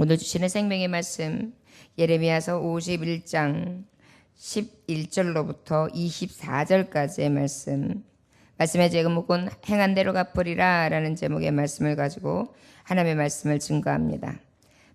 오늘 주시는 생명의 말씀 예레미야서 51장 11절로부터 24절까지의 말씀 말씀의 제목은 행한 대로 갚으리라 라는 제목의 말씀을 가지고 하나님의 말씀을 증거합니다.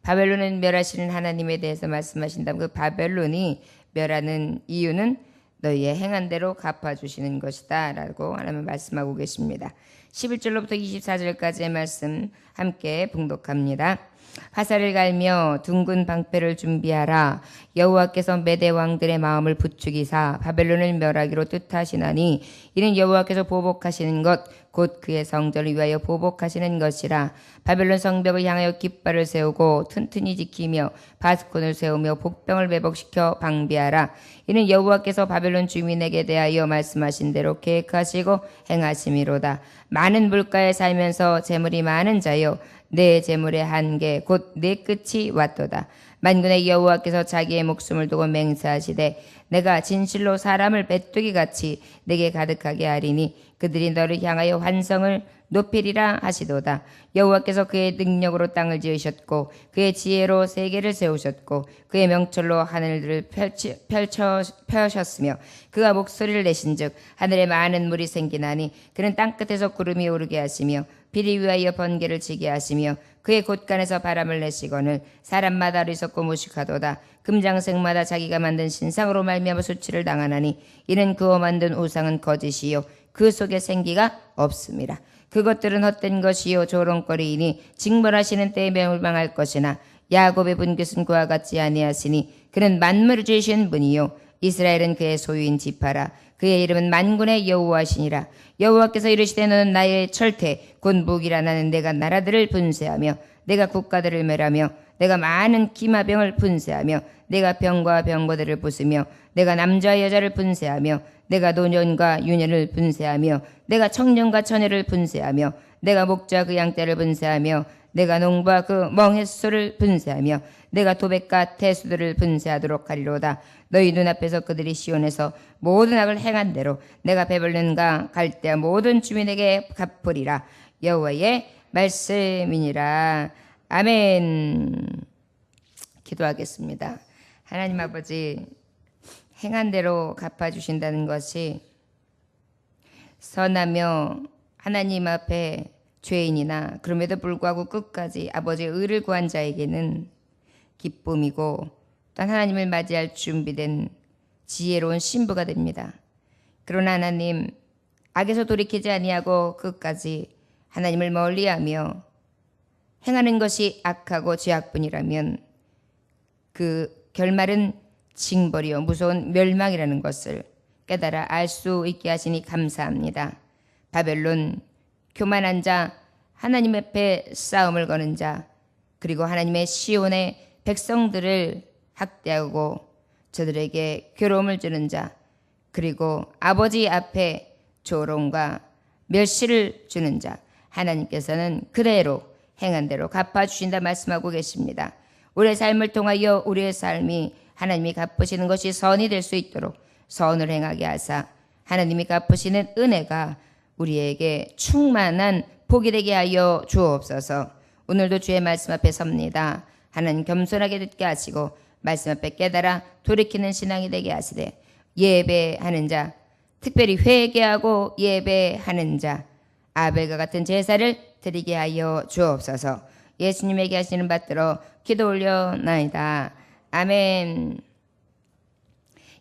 바벨론은 멸하시는 하나님에 대해서 말씀하신다면 그 바벨론이 멸하는 이유는 너희의 행한 대로 갚아주시는 것이다 라고 하나님 말씀하고 계십니다. 11절로부터 24절까지의 말씀 함께 봉독합니다. 화살을 갈며 둥근 방패를 준비하라. 여호와께서 메대 왕들의 마음을 부추기사 바벨론을 멸하기로 뜻하시나니 이는 여호와께서 보복하시는 것 곧 그의 성전을 위하여 보복하시는 것이라. 바벨론 성벽을 향하여 깃발을 세우고 튼튼히 지키며 바스콘을 세우며 복병을 매복시켜 방비하라. 이는 여호와께서 바벨론 주민에게 대하여 말씀하신 대로 계획하시고 행하심이로다. 많은 물가에 살면서 재물이 많은 자여 내 재물의 한계 곧 내 끝이 왔도다. 만군의 여호와께서 자기의 목숨을 두고 맹세하시되 내가 진실로 사람을 메뚜기 같이 내게 가득하게 하리니 그들이 너를 향하여 환성을 높이리라 하시도다. 여호와께서 그의 능력으로 땅을 지으셨고 그의 지혜로 세계를 세우셨고 그의 명철로 하늘들을 펼치, 펼쳐 펴셨으며 그가 목소리를 내신즉 하늘에 많은 물이 생기나니 그는 땅 끝에서 구름이 오르게 하시며 비를 위하여 번개를 치게 하시며 그의 곳간에서 바람을 내시거늘 사람마다 어리석고 무식하도다 금장색마다 자기가 만든 신상으로 말미암아 수치를 당하나니 이는 그와 만든 우상은 거짓이요 그 속에 생기가 없습니다. 그것들은 헛된 것이요 조롱거리이니 징벌하시는 때에 멸망할 것이나 야곱의 분깃은 그와 같지 아니하시니 그는 만물을 지으신 분이요. 이스라엘은 그의 소유인 지파라. 그의 이름은 만군의 여호와시니라. 여호와께서 이르시되 너는 나의 철퇴 곧 무기라 나는 내가 나라들을 분쇄하며 내가 국가들을 멸하며 내가 많은 기마병을 분쇄하며 내가 병과 병거들을 부수며 내가 남자와 여자를 분쇄하며 내가 노년과 유년을 분쇄하며 내가 청년과 처녀를 분쇄하며 내가 목자 그 양떼를 분쇄하며 내가 농부와 그 멍에소를 분쇄하며 내가 도백과 태수들을 분쇄하도록 하리로다. 너희 눈앞에서 그들이 시온에서 모든 악을 행한 대로 내가 베벌른과 갈대아 모든 주민에게 갚으리라. 여호와의 말씀이니라. 아멘. 기도하겠습니다. 하나님 아버지 행한 대로 갚아주신다는 것이 선하며 하나님 앞에 죄인이나 그럼에도 불구하고 끝까지 아버지의 의를 구한 자에게는 기쁨이고 또 하나님을 맞이할 준비된 지혜로운 신부가 됩니다. 그러나 하나님 악에서 돌이키지 아니하고 끝까지 하나님을 멀리하며 행하는 것이 악하고 죄악뿐이라면 그 결말은 징벌이요 무서운 멸망이라는 것을 깨달아 알 수 있게 하시니 감사합니다. 바벨론 교만한 자 하나님 앞에 싸움을 거는 자 그리고 하나님의 시온의 백성들을 학대하고 저들에게 괴로움을 주는 자 그리고 아버지 앞에 조롱과 멸시를 주는 자 하나님께서는 그대로 행한 대로 갚아 주신다 말씀하고 계십니다. 우리의 삶을 통하여 우리의 삶이 하나님이 갚으시는 것이 선이 될 수 있도록 선을 행하게 하사 하나님이 갚으시는 은혜가 우리에게 충만한 복이 되게 하여 주옵소서. 오늘도 주의 말씀 앞에 섭니다. 하나님 겸손하게 듣게 하시고 말씀 앞에 깨달아 돌이키는 신앙이 되게 하시되 예배하는 자, 특별히 회개하고 예배하는 자, 아벨과 같은 제사를 드리게 하여 주옵소서. 예수님에게 하시는 받들어 기도 올려나이다. 아멘.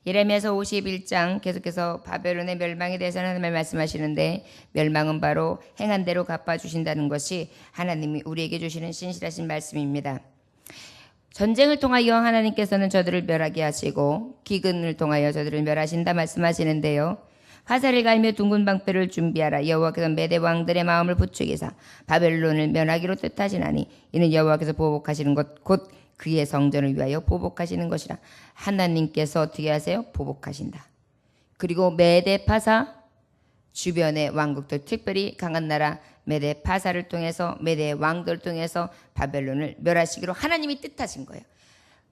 예레미야서 51장 계속해서 바벨론의 멸망에 대해서 하나님을 말씀하시는데 멸망은 바로 행한 대로 갚아 주신다는 것이 하나님이 우리에게 주시는 신실하신 말씀입니다. 전쟁을 통하여 하나님께서는 저들을 멸하게 하시고 기근을 통하여 저들을 멸하신다 말씀하시는데요. 화살을 갈며 둥근 방패를 준비하라 여호와께서 메대 왕들의 마음을 부추기사 바벨론을 멸하기로 뜻하시나니 이는 여호와께서 보복하시는 것 곧 그의 성전을 위하여 보복하시는 것이라 하나님께서 어떻게 하세요? 보복하신다. 그리고 메대 파사 주변의 왕국들 특별히 강한 나라 메대 파사를 통해서 메대 왕들을 통해서 바벨론을 멸하시기로 하나님이 뜻하신 거예요.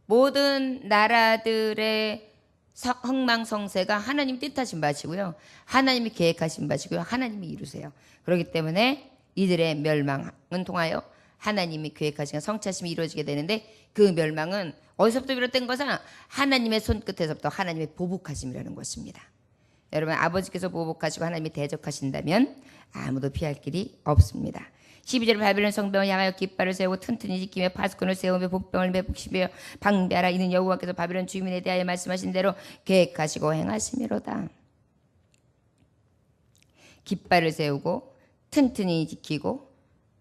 모든 나라들의 서- 흥망성쇠가 하나님 뜻하신 바시고요. 하나님이 계획하신 바시고요. 하나님이 이루세요. 그렇기 때문에 이들의 멸망은 통하여 하나님이 계획하신 성차심이 이루어지게 되는데 그 멸망은 어디서부터 비롯된 것은 하나님의 손끝에서부터 하나님의 보복하심이라는 것입니다. 여러분 아버지께서 보복하시고 하나님이 대적하신다면 아무도 피할 길이 없습니다. 12절 바벨론 성벽을 향하여 깃발을 세우고 튼튼히 지키며 파수꾼을 세우며 복병을 매복시며 방비하라 이는 여호와께서 바벨론 주민에 대하여 말씀하신 대로 계획하시고 행하심이로다. 깃발을 세우고 튼튼히 지키고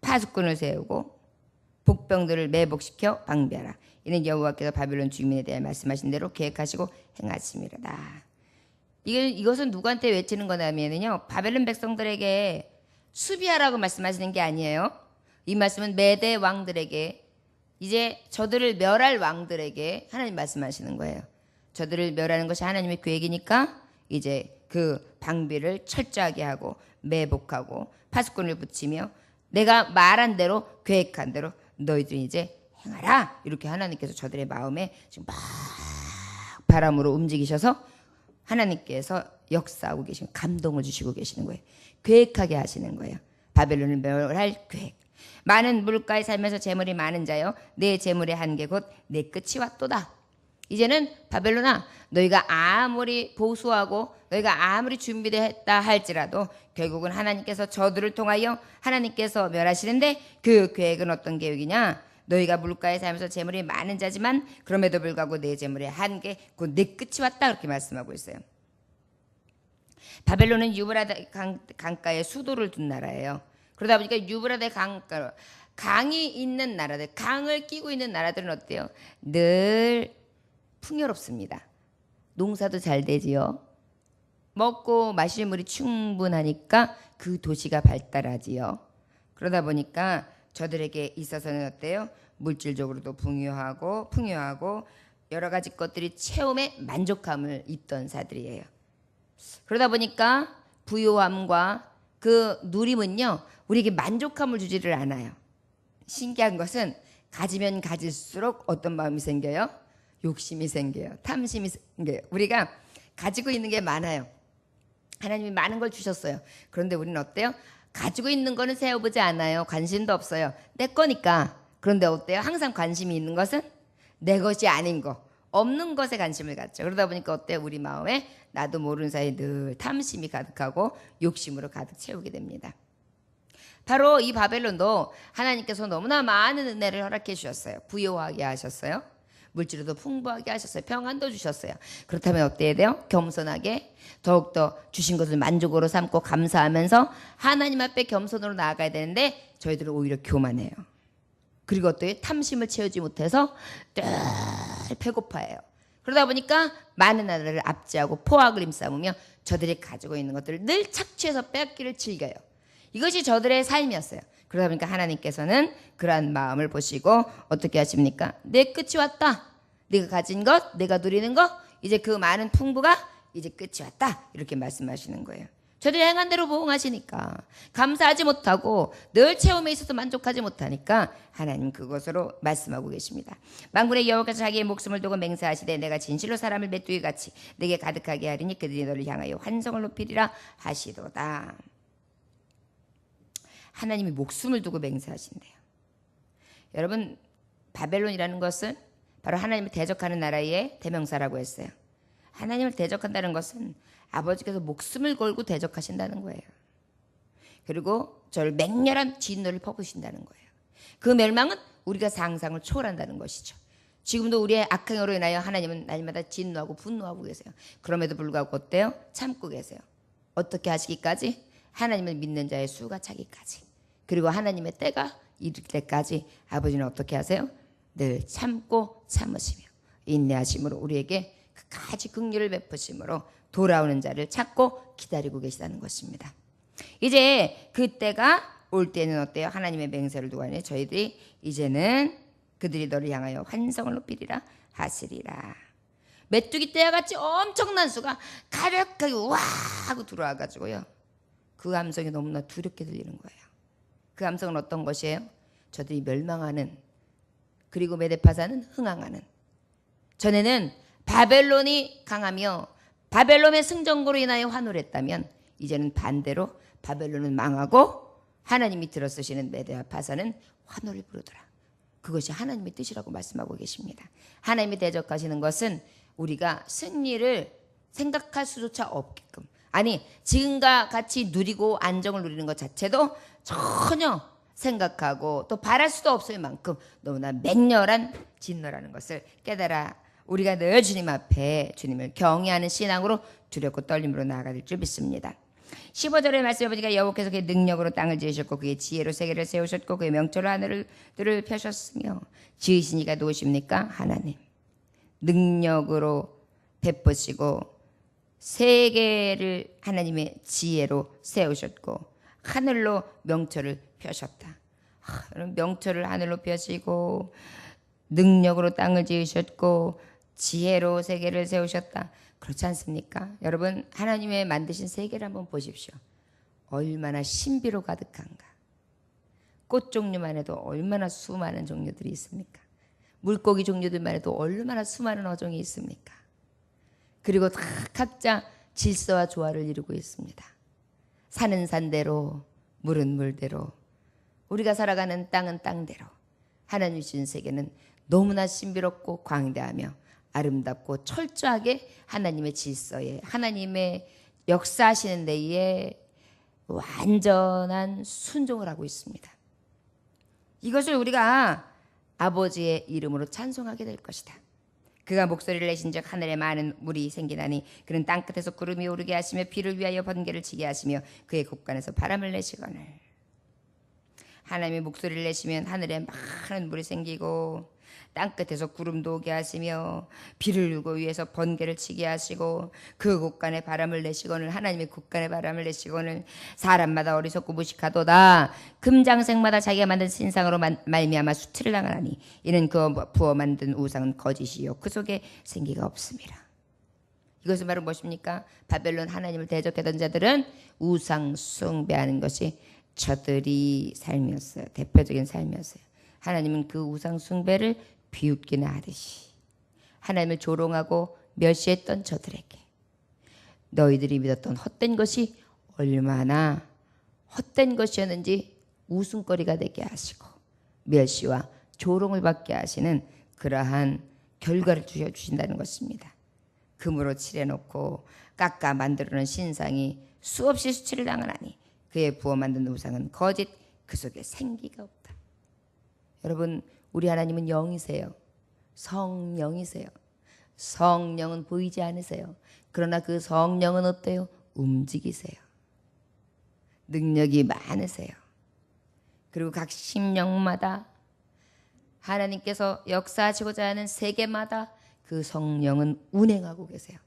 파수꾼을 세우고 복병들을 매복시켜 방비하라. 이는 여호와께서 바벨론 주민에 대해 말씀하신 대로 계획하시고 행하심이로다. 이게 이것은 누구한테 외치는 거냐면요. 바벨론 백성들에게 수비하라고 말씀하시는 게 아니에요. 이 말씀은 메대 왕들에게 이제 저들을 멸할 왕들에게 하나님 말씀하시는 거예요. 저들을 멸하는 것이 하나님의 계획이니까 이제 그 방비를 철저하게 하고 매복하고 파수꾼을 붙이며 내가 말한 대로 계획한 대로 너희들이 이제 행하라 이렇게 하나님께서 저들의 마음에 지금 막 바람으로 움직이셔서 하나님께서 역사하고 계시는 감동을 주시고 계시는 거예요. 계획하게 하시는 거예요. 바벨론을 멸할 계획. 많은 물가에 살면서 재물이 많은 자여 내 재물의 한계 곧 내 끝이 왔도다. 이제는 바벨론아 너희가 아무리 보수하고 너희가 아무리 준비됐다 할지라도 결국은 하나님께서 저들을 통하여 하나님께서 멸하시는데 그 계획은 어떤 계획이냐? 너희가 물가에 살면서 재물이 많은 자지만 그럼에도 불구하고 내 재물의 한계 곧내 끝이 왔다 그렇게 말씀하고 있어요. 바벨론은 유브라데 강, 강가에 수도를 둔 나라예요. 그러다 보니까 유브라데 강가 강이 있는 나라들, 강을 끼고 있는 나라들은 어때요? 늘 풍요롭습니다. 농사도 잘 되지요. 먹고 마실 물이 충분하니까 그 도시가 발달하지요. 그러다 보니까 저들에게 있어서는 어때요? 물질적으로도 풍요하고 풍요하고 여러 가지 것들이 체험에 만족함을 입던 사들이에요. 그러다 보니까 부요함과 그 누림은요 우리에게 만족함을 주지를 않아요. 신기한 것은 가지면 가질수록 어떤 마음이 생겨요? 욕심이 생겨요. 탐심이 생겨요. 우리가 가지고 있는 게 많아요. 하나님이 많은 걸 주셨어요. 그런데 우리는 어때요? 가지고 있는 거는 세어보지 않아요. 관심도 없어요. 내 거니까. 그런데 어때요? 항상 관심이 있는 것은 내 것이 아닌 거. 없는 것에 관심을 갖죠. 그러다 보니까 어때요? 우리 마음에 나도 모르는 사이에 늘 탐심이 가득하고 욕심으로 가득 채우게 됩니다. 바로 이 바벨론도 하나님께서 너무나 많은 은혜를 허락해 주셨어요. 부요하게 하셨어요. 물질로도 풍부하게 하셨어요. 평안도 주셨어요. 그렇다면 어때야 돼요? 겸손하게 더욱더 주신 것을 만족으로 삼고 감사하면서 하나님 앞에 겸손으로 나아가야 되는데 저희들은 오히려 교만해요. 그리고 또 탐심을 채우지 못해서 늘 배고파해요. 그러다 보니까 많은 나라를 압제하고 포악을 힘싸우며 저들이 가지고 있는 것들을 늘 착취해서 빼앗기를 즐겨요. 이것이 저들의 삶이었어요. 그러다 보니까 하나님께서는 그러한 마음을 보시고 어떻게 하십니까? 내 끝이 왔다. 내가 가진 것, 내가 누리는 것, 이제 그 많은 풍부가 이제 끝이 왔다. 이렇게 말씀하시는 거예요. 저들이 행한 대로 보응하시니까 감사하지 못하고 늘 체험에 있어서 만족하지 못하니까 하나님 그것으로 말씀하고 계십니다. 만군의 여호와께서 자기의 목숨을 두고 맹세하시되 내가 진실로 사람을 메뚜기 같이 내게 가득하게 하리니 그들이 너를 향하여 환성을 높이리라 하시도다. 하나님이 목숨을 두고 맹세하신대요. 여러분 바벨론이라는 것은 바로 하나님을 대적하는 나라의 대명사라고 했어요. 하나님을 대적한다는 것은 아버지께서 목숨을 걸고 대적하신다는 거예요. 그리고 저를 맹렬한 진노를 퍼부신다는 거예요. 그 멸망은 우리가 상상을 초월한다는 것이죠. 지금도 우리의 악행으로 인하여 하나님은 날마다 진노하고 분노하고 계세요. 그럼에도 불구하고 어때요? 참고 계세요. 어떻게 하시기까지? 하나님을 믿는 자의 수가 차기까지. 그리고 하나님의 때가 이를 때까지 아버지는 어떻게 하세요? 늘 참고 참으시며 인내하심으로 우리에게 끝까지 긍휼을 베푸심으로 돌아오는 자를 찾고 기다리고 계시다는 것입니다. 이제 그때가 올 때는 어때요? 하나님의 맹세를 두고 하니 저희들이 이제는 그들이 너를 향하여 환성을 높이리라 하시리라. 메뚜기 떼와 같이 엄청난 수가 가득하게 와 하고 들어와 가지고요. 그 함성이 너무나 두렵게 들리는 거예요. 그 함성은 어떤 것이에요? 저들이 멸망하는 그리고 메데파사는 흥황하는 전에는 바벨론이 강하며 바벨론의 승전고로 인하여 환호했다면 이제는 반대로 바벨론은 망하고 하나님이 들어쓰시는 메데파사는 환호를 부르더라. 그것이 하나님의 뜻이라고 말씀하고 계십니다. 하나님이 대적하시는 것은 우리가 승리를 생각할 수조차 없게끔 아니 지금과 같이 누리고 안정을 누리는 것 자체도 전혀 생각하고 또 바랄 수도 없을 만큼 너무나 맹렬한 진노라는 것을 깨달아 우리가 늘 주님 앞에 주님을 경외하는 신앙으로 두렵고 떨림으로 나아갈 줄 믿습니다. 15절의 말씀을 보니까 여호와께서 그의 능력으로 땅을 지으셨고 그의 지혜로 세계를 세우셨고 그의 명철로 하늘을 펴셨으며 지으신 이가 누구십니까? 하나님. 능력으로 베푸시고 세계를 하나님의 지혜로 세우셨고 하늘로 명철을 펴셨다. 하, 명철을 하늘로 펴시고 능력으로 땅을 지으셨고 지혜로 세계를 세우셨다. 그렇지 않습니까? 여러분 하나님의 만드신 세계를 한번 보십시오. 얼마나 신비로 가득한가. 꽃 종류만 해도 얼마나 수많은 종류들이 있습니까? 물고기 종류들만 해도 얼마나 수많은 어종이 있습니까? 그리고 다 각자 질서와 조화를 이루고 있습니다. 산은 산대로, 물은 물대로, 우리가 살아가는 땅은 땅대로, 하나님 주신 세계는 너무나 신비롭고 광대하며 아름답고 철저하게 하나님의 질서에, 하나님의 역사하시는 데에 완전한 순종을 하고 있습니다. 이것을 우리가 아버지의 이름으로 찬송하게 될 것이다. 그가 목소리를 내신즉 하늘에 많은 물이 생기나니 그는 땅 끝에서 구름이 오르게 하시며 비를 위하여 번개를 치게 하시며 그의 곳간에서 바람을 내시거늘. 하나님의 목소리를 내시면 하늘에 많은 물이 생기고 땅 끝에서 구름도 오게 하시며 비를 누고 위에서 번개를 치게 하시고 그 곳간에 바람을 내시거늘 하나님의 곳간에 바람을 내시거늘 사람마다 어리석고 무식하도다 금장색마다 자기가 만든 신상으로 말미암아 수치를 당하나니 이는 그 부어 만든 우상은 거짓이요 그 속에 생기가 없습니다. 이것은 바로 무엇입니까? 바벨론 하나님을 대적했던 자들은 우상 숭배하는 것이 저들이 삶이었어요. 대표적인 삶이었어요. 하나님은 그 우상 숭배를 비웃기나 하듯이 하나님을 조롱하고 멸시했던 저들에게 너희들이 믿었던 헛된 것이 얼마나 헛된 것이었는지 웃음거리가 되게 하시고 멸시와 조롱을 받게 하시는 그러한 결과를 주셔 주신다는 것입니다. 금으로 칠해놓고 깎아 만들어놓은 신상이 수없이 수치를 당하나니 그의 부어 만든 우상은 거짓 그 속에 생기가 없다. 여러분 우리 하나님은 영이세요. 성령이세요. 성령은 보이지 않으세요. 그러나 그 성령은 어때요? 움직이세요. 능력이 많으세요. 그리고 각 심령마다 하나님께서 역사하시고자 하는 세계마다 그 성령은 운행하고 계세요.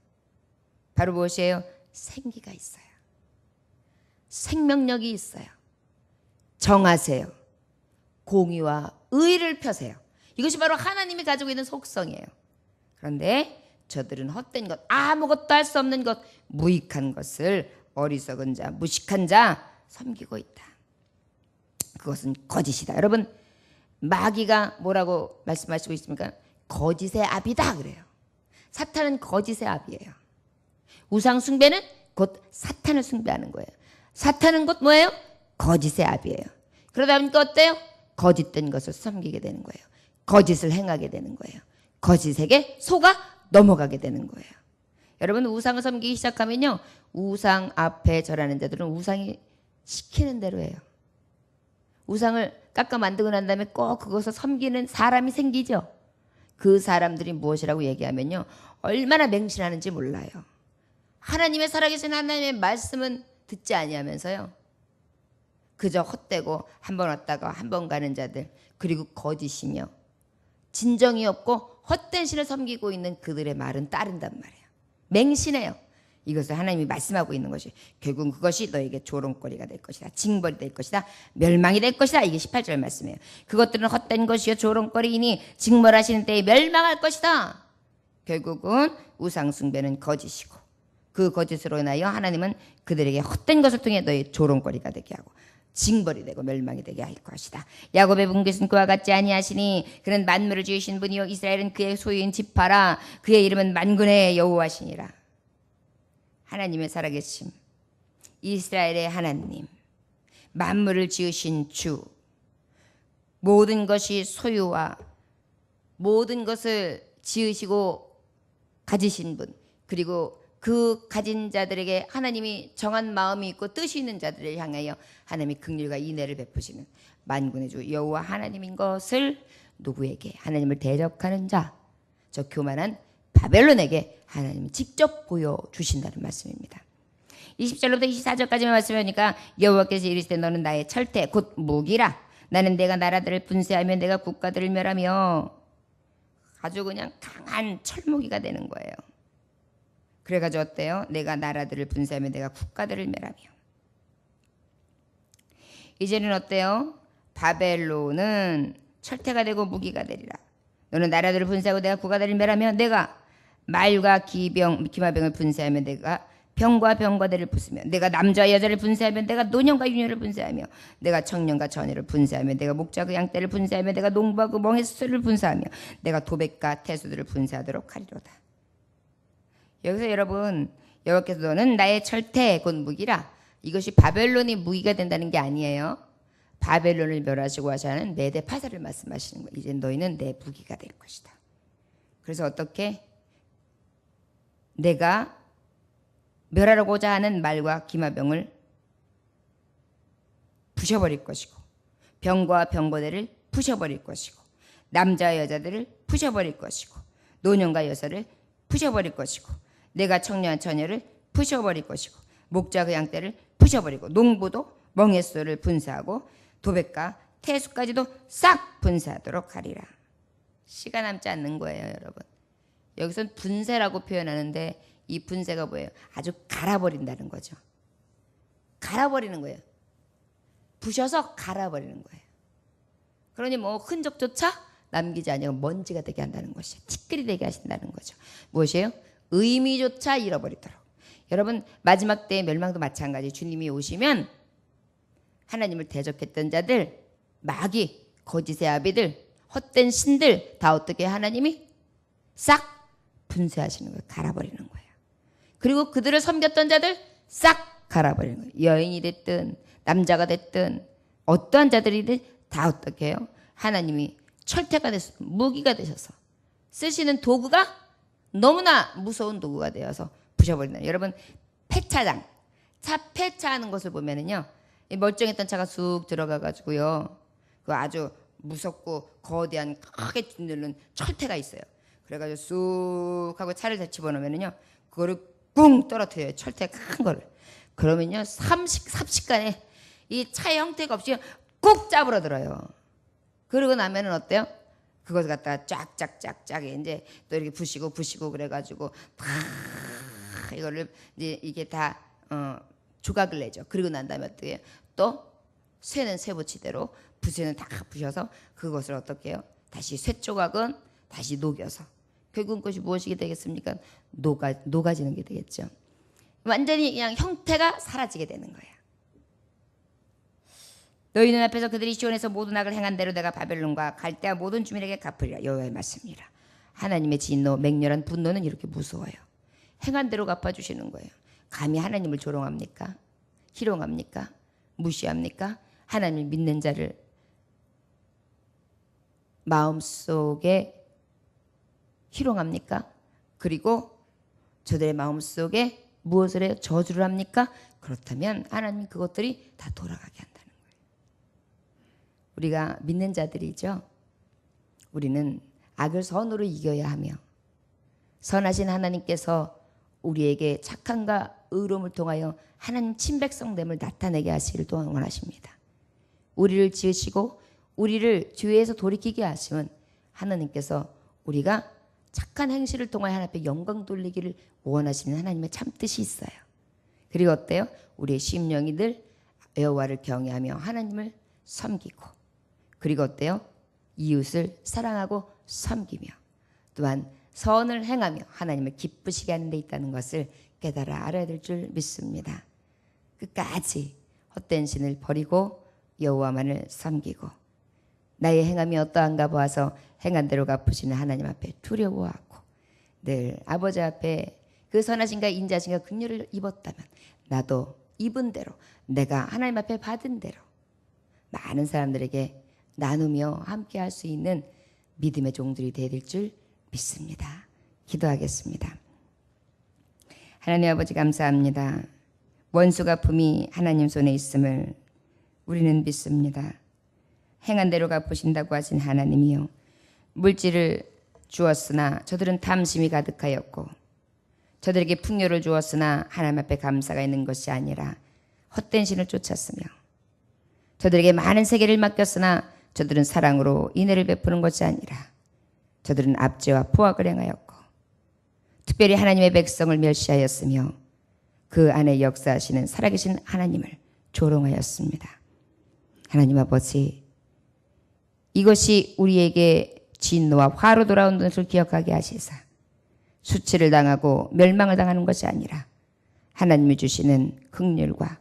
바로 무엇이에요? 생기가 있어요. 생명력이 있어요. 정하세요. 공의와 의를 펴세요. 이것이 바로 하나님이 가지고 있는 속성이에요. 그런데 저들은 헛된 것, 아무것도 할 수 없는 것, 무익한 것을 어리석은 자, 무식한 자 섬기고 있다. 그것은 거짓이다. 여러분, 마귀가 뭐라고 말씀하시고 있습니까? 거짓의 압이다 그래요. 사탄은 거짓의 압이에요. 우상 숭배는 곧 사탄을 숭배하는 거예요. 사탄은 곧 뭐예요? 거짓의 압이에요. 그러다 보니까 어때요? 거짓된 것을 섬기게 되는 거예요. 거짓을 행하게 되는 거예요. 거짓에게 속아 넘어가게 되는 거예요. 여러분 우상을 섬기기 시작하면요. 우상 앞에 절하는 자들은 우상이 시키는 대로 해요. 우상을 깎아 만들고 난 다음에 꼭 그것을 섬기는 사람이 생기죠. 그 사람들이 무엇이라고 얘기하면요. 얼마나 맹신하는지 몰라요. 하나님의 살아계신 하나님의 말씀은 듣지 아니하면서요. 그저 헛되고 한 번 왔다가 한 번 가는 자들 그리고 거짓이며 진정이 없고 헛된 신을 섬기고 있는 그들의 말은 따른단 말이에요. 맹신해요. 이것을 하나님이 말씀하고 있는 것이 결국 그것이 너에게 조롱거리가 될 것이다. 징벌이 될 것이다. 멸망이 될 것이다. 이게 18절 말씀이에요. 그것들은 헛된 것이요 조롱거리이니 징벌하시는 때에 멸망할 것이다. 결국은 우상 숭배는 거짓이고 그 거짓으로 인하여 하나님은 그들에게 헛된 것을 통해 너의 조롱거리가 되게 하고 징벌이 되고 멸망이 되게 할 것이다. 야곱의 분깃은 그와 같지 아니하시니 그는 만물을 지으신 분이요. 이스라엘은 그의 소유인 지파라. 그의 이름은 만군의 여호와시니라. 하나님의 살아계심. 이스라엘의 하나님. 만물을 지으신 주. 모든 것이 소유와 모든 것을 지으시고 가지신 분. 그리고 그 가진 자들에게 하나님이 정한 마음이 있고 뜻이 있는 자들을 향하여 하나님이 긍휼과 인애를 베푸시는 만군의 주 여호와 하나님인 것을 누구에게 하나님을 대적하는 자 저 교만한 바벨론에게 하나님이 직접 보여 주신다는 말씀입니다. 20절부터 24절까지만 말씀하니까 여호와께서 이르시되 너는 나의 철퇴 곧 무기라 나는 내가 나라들을 분쇄하며 내가 국가들을 멸하며 아주 그냥 강한 철무기가 되는 거예요. 그래가지고 어때요? 내가 나라들을 분쇄하며 내가 국가들을 멸하며 이제는 어때요? 바벨론은 철퇴가 되고 무기가 되리라. 너는 나라들을 분쇄하고 내가 국가들을 멸하며 내가 말과 기병 기마병을 분쇄하며 내가 병과 병과들을 부수며 내가 남자와 여자를 분쇄하며 내가 노년과 유년을 분쇄하며 내가 청년과 처녀를 분쇄하며 내가 목자와 그 양떼를 분쇄하며 내가 농부와 그 멍에 수를 분쇄하며 내가 도백과 태수들을 분쇄하도록 하리로다. 여기서 여러분 여호와께서 너는 나의 철퇴 곧 무기라 이것이 바벨론이 무기가 된다는 게 아니에요. 바벨론을 멸하시고 하자는 메대 파사를 말씀하시는 거예요. 이제 너희는 내 무기가 될 것이다. 그래서 어떻게 내가 멸하려고자 하는 말과 기마병을 부셔버릴 것이고 병과 병거대를 부셔버릴 것이고 남자와 여자들을 부셔버릴 것이고 노년과 여자를 부셔버릴 것이고 내가 청년 처녀를 부셔버릴 것이고 목자 그 양떼를 부셔버리고 농부도 멍에소를 분사하고 도백과 태수까지도 싹 분사하도록 하리라. 시간 남지 않는 거예요, 여러분. 여기선 분쇄라고 표현하는데 이 분쇄가 뭐예요? 아주 갈아버린다는 거죠. 갈아버리는 거예요. 부셔서 갈아버리는 거예요. 그러니 뭐 흔적조차 남기지 아니고 먼지가 되게 한다는 것이 티끌이 되게 하신다는 거죠. 무엇이에요? 의미조차 잃어버리도록. 여러분 마지막 때의 멸망도 마찬가지. 주님이 오시면 하나님을 대적했던 자들, 마귀, 거짓의 아비들, 헛된 신들 다 어떻게 하나님이 싹 분쇄하시는 거예요. 갈아버리는 거예요. 그리고 그들을 섬겼던 자들 싹 갈아버리는 거예요. 여인이 됐든 남자가 됐든 어떠한 자들이든 다 어떻게 해요? 하나님이 철퇴가 됐어 무기가 되셔서 쓰시는 도구가 너무나 무서운 도구가 되어서 부셔버린다. 여러분 폐차장 차 폐차하는 것을 보면은요 이 멀쩡했던 차가 쑥 들어가 가지고요 그 아주 무섭고 거대한 크게 짓누른 철퇴가 있어요. 그래가지고 쑥 하고 차를 다 집어넣으면은요 그거를 뿡 떨어뜨려요 철퇴 큰 거를 그러면요 삼십 삽시간에 이 차의 형태가 없이 꾹 잡으러 들어요. 그러고 나면은 어때요? 그것을 갖다가 쫙쫙쫙쫙 이제 또 이렇게 부시고 부시고 그래가지고 다 이거를 이제 이게 다 어, 조각을 내죠. 그리고 난 다음에 어떻게? 또 쇠는 쇠붙이대로 부쇠는 다 부셔서 그것을 어떻게 해요? 다시 쇠 조각은 다시 녹여서 결국은 그것이 무엇이 되겠습니까? 녹아 녹아지는 게 되겠죠. 완전히 그냥 형태가 사라지게 되는 거예요. 너희 눈앞에서 그들이 시온에서 모든 악을 행한 대로 내가 바벨론과 갈대아 모든 주민에게 갚으리라. 여호와의 말씀이라. 하나님의 진노 맹렬한 분노는 이렇게 무서워요. 행한 대로 갚아주시는 거예요. 감히 하나님을 조롱합니까? 희롱합니까? 무시합니까? 하나님을 믿는 자를 마음속에 희롱합니까? 그리고 저들의 마음속에 무엇을 해요? 저주를 합니까? 그렇다면 하나님 그것들이 다 돌아가게 한다 우리가 믿는 자들이죠. 우리는 악을 선으로 이겨야 하며 선하신 하나님께서 우리에게 착함과 의로움을 통하여 하나님 친백성됨을 나타내게 하시기를 또한 원하십니다. 우리를 지으시고 우리를 죄에서 돌이키게 하시면 하나님께서 우리가 착한 행실을 통하여 하나님 앞에 영광 돌리기를 원하시는 하나님의 참뜻이 있어요. 그리고 어때요? 우리의 심령이 늘 여호와를 경외하며 하나님을 섬기고 그리고 어때요? 이웃을 사랑하고 섬기며 또한 선을 행하며 하나님을 기쁘시게 하는 데 있다는 것을 깨달아 알아야 될 줄 믿습니다. 끝까지 헛된 신을 버리고 여호와만을 섬기고 나의 행함이 어떠한가 보아서 행한 대로 갚으시는 하나님 앞에 두려워하고 늘 아버지 앞에 그 선하신가 인자신가 긍휼을 입었다면 나도 입은 대로 내가 하나님 앞에 받은 대로 많은 사람들에게 나누며 함께 할 수 있는 믿음의 종들이 될줄 믿습니다. 기도하겠습니다. 하나님 아버지 감사합니다. 원수가 품이 하나님 손에 있음을 우리는 믿습니다. 행한 대로 갚으신다고 하신 하나님이요. 물질을 주었으나 저들은 탐심이 가득하였고 저들에게 풍요를 주었으나 하나님 앞에 감사가 있는 것이 아니라 헛된 신을 쫓았으며 저들에게 많은 세계를 맡겼으나 저들은 사랑으로 인애를 베푸는 것이 아니라 저들은 압제와 포악을 행하였고 특별히 하나님의 백성을 멸시하였으며 그 안에 역사하시는 살아계신 하나님을 조롱하였습니다. 하나님 아버지 이것이 우리에게 진노와 화로 돌아온 것을 기억하게 하시사 수치를 당하고 멸망을 당하는 것이 아니라 하나님이 주시는 극률과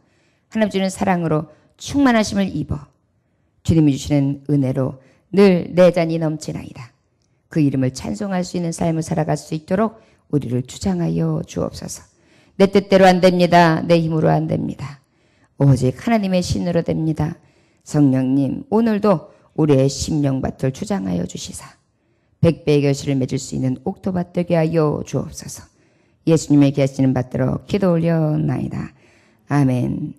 하나님 주는 사랑으로 충만하심을 입어 주님이 주시는 은혜로 늘 내 잔이 넘치나이다. 그 이름을 찬송할 수 있는 삶을 살아갈 수 있도록 우리를 주장하여 주옵소서. 내 뜻대로 안 됩니다. 내 힘으로 안 됩니다. 오직 하나님의 신으로 됩니다. 성령님, 오늘도 우리의 심령밭을 주장하여 주시사 백배의 결실을 맺을 수 있는 옥토밭 되게 하여 주옵소서. 예수님의 계시는 받들어 기도 올려나이다. 아멘.